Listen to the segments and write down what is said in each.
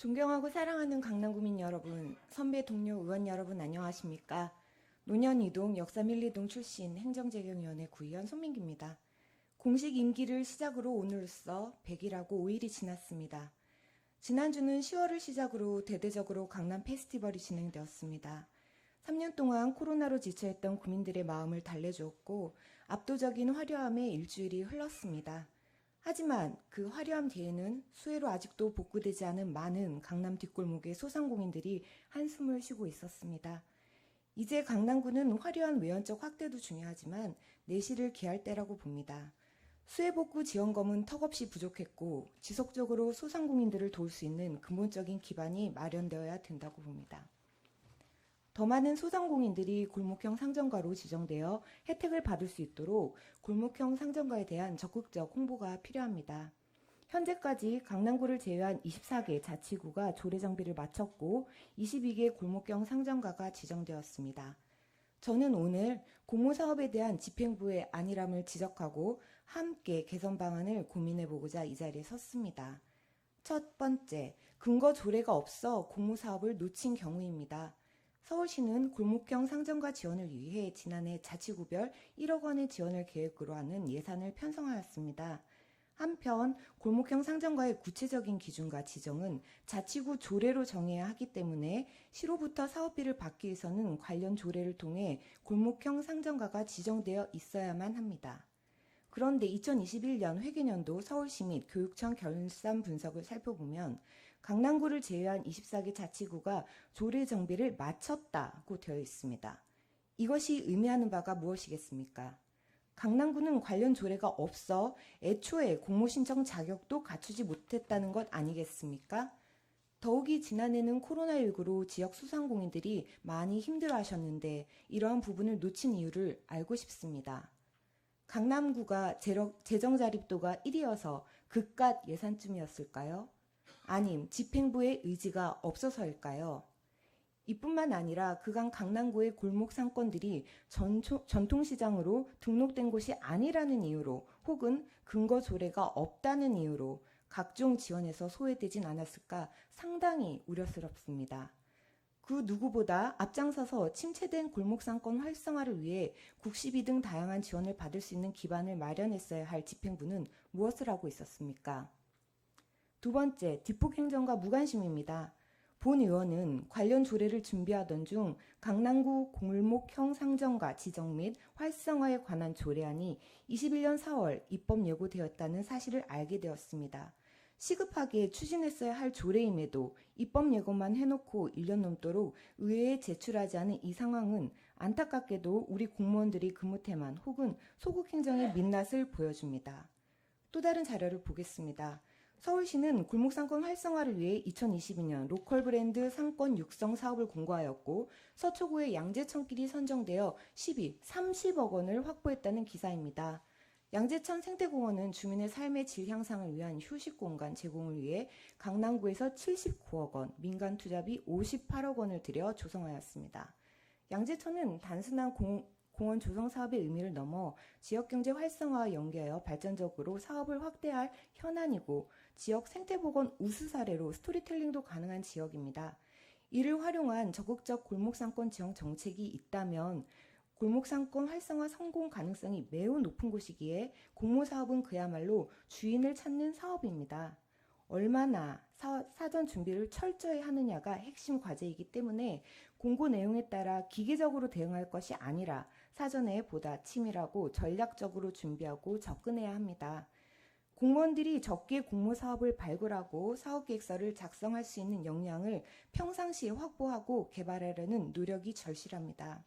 존경하고 사랑하는 강남구민 여러분, 선배 동료 의원 여러분 안녕하십니까? 노년 이동 역삼 1, 2동 출신 행정재경위원회 구의원 손민기입니다. 공식 임기를 시작으로 오늘로써 100일하고 5일이 지났습니다. 지난주는 10월을 시작으로 대대적으로 강남 페스티벌이 진행되었습니다. 3년 동안 코로나로 지쳐있던 구민들의 마음을 달래주었고 압도적인 화려함의 일주일이 흘렀습니다. 하지만 그 화려함 뒤에는 수해로 아직도 복구되지 않은 많은 강남 뒷골목의 소상공인들이 한숨을 쉬고 있었습니다. 이제 강남구는 화려한 외연적 확대도 중요하지만 내실을 기할 때라고 봅니다. 수해 복구 지원금은 턱없이 부족했고 지속적으로 소상공인들을 도울 수 있는 근본적인 기반이 마련되어야 된다고 봅니다. 더 많은 소상공인들이 골목형 상점가로 지정되어 혜택을 받을 수 있도록 골목형 상점가에 대한 적극적 홍보가 필요합니다. 현재까지 강남구를 제외한 24개 자치구가 조례 정비를 마쳤고 22개 골목형 상점가가 지정되었습니다. 저는 오늘 공모사업에 대한 집행부의 안일함을 지적하고 함께 개선 방안을 고민해보고자 이 자리에 섰습니다. 첫 번째, 근거 조례가 없어 공모사업을 놓친 경우입니다. 서울시는 골목형 상점가 지원을 위해 지난해 자치구별 1억 원의 지원을 계획으로 하는 예산을 편성하였습니다. 한편 골목형 상점가의 구체적인 기준과 지정은 자치구 조례로 정해야 하기 때문에 시로부터 사업비를 받기 위해서는 관련 조례를 통해 골목형 상점가가 지정되어 있어야만 합니다. 그런데 2021년 회계년도 서울시 및 교육청 결산 분석을 살펴보면 강남구를 제외한 24개 자치구가 조례 정비를 마쳤다고 되어 있습니다. 이것이 의미하는 바가 무엇이겠습니까? 강남구는 관련 조례가 없어 애초에 공모 신청 자격도 갖추지 못했다는 것 아니겠습니까? 더욱이 지난해는 코로나19로 지역 소상공인들이 많이 힘들어 하셨는데 이러한 부분을 놓친 이유를 알고 싶습니다. 강남구가 재정 자립도가 1위여서 그깟 예산쯤이었을까요? 아님 집행부의 의지가 없어서일까요? 이뿐만 아니라 그간 강남구의 골목 상권들이 전초, 전통시장으로 등록된 곳이 아니라는 이유로 혹은 근거 조례가 없다는 이유로 각종 지원에서 소외되진 않았을까 상당히 우려스럽습니다. 그 누구보다 앞장서서 침체된 골목상권 활성화를 위해 국시비 등 다양한 지원을 받을 수 있는 기반을 마련했어야 할 집행부는 무엇을 하고 있었습니까? 두 번째, 뒷북 행정과 무관심입니다. 본 의원은 관련 조례를 준비하던 중 강남구 골목형 상점가 지정 및 활성화에 관한 조례안이 21년 4월 입법 예고되었다는 사실을 알게 되었습니다. 시급하게 추진했어야 할 조례임에도 입법 예고만 해놓고 1년 넘도록 의회에 제출하지 않은 이 상황은 안타깝게도 우리 공무원들이 근무 태만 혹은 소극 행정의 민낯을 보여줍니다. 또 다른 자료를 보겠습니다. 서울시는 골목상권 활성화를 위해 2022년 로컬 브랜드 상권 육성 사업을 공고하였고 서초구의 양재천길이 선정되어 12, 30억 원을 확보했다는 기사입니다. 양재천 생태공원은 주민의 삶의 질 향상을 위한 휴식 공간 제공을 위해 강남구에서 79억 원, 민간 투자비 58억 원을 들여 조성하였습니다. 양재천은 단순한 공, 공원 조성 사업의 의미를 넘어 지역 경제 활성화와 연계하여 발전적으로 사업을 확대할 현안이고 지역 생태보건 우수 사례로 스토리텔링도 가능한 지역입니다. 이를 활용한 적극적 골목상권 지원 정책이 있다면 골목상권 활성화 성공 가능성이 매우 높은 곳이기에 공모사업은 그야말로 주인을 찾는 사업입니다. 얼마나 사, 전 준비를 철저히 하느냐가 핵심 과제이기 때문에 공고 내용에 따라 기계적으로 대응할 것이 아니라 사전에 보다 치밀하고 전략적으로 준비하고 접근해야 합니다. 공무원들이 적게 공모 사업을 발굴하고 사업 계획서를 작성할 수 있는 역량을 평상시에 확보하고 개발하려는 노력이 절실합니다.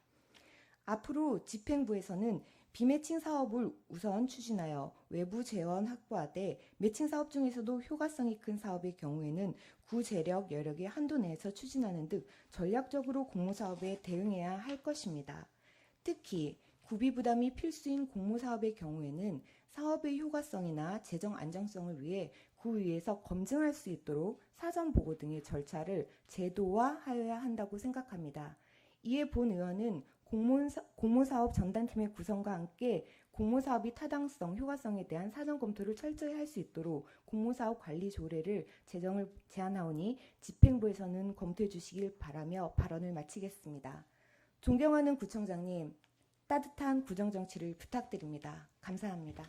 앞으로 집행부에서는 비매칭 사업을 우선 추진하여 외부 재원 확보하되 매칭 사업 중에서도 효과성이 큰 사업의 경우에는 구재력 여력의 한도 내에서 추진하는 등 전략적으로 공모사업에 대응해야 할 것입니다. 특히 구비 부담이 필수인 공모사업의 경우에는 사업의 효과성이나 재정 안정성을 위해 구위에서 검증할 수 있도록 사전 보고 등의 절차를 제도화하여야 한다고 생각합니다. 이에 본 의원은 공무사, 공모사업 전담팀의 구성과 함께 공모사업이 타당성, 효과성에 대한 사전 검토를 철저히 할 수 있도록 공모사업 관리 조례를 제정을 제안하오니 집행부에서는 검토해 주시길 바라며 발언을 마치겠습니다. 존경하는 구청장님, 따뜻한 구정 정치를 부탁드립니다. 감사합니다.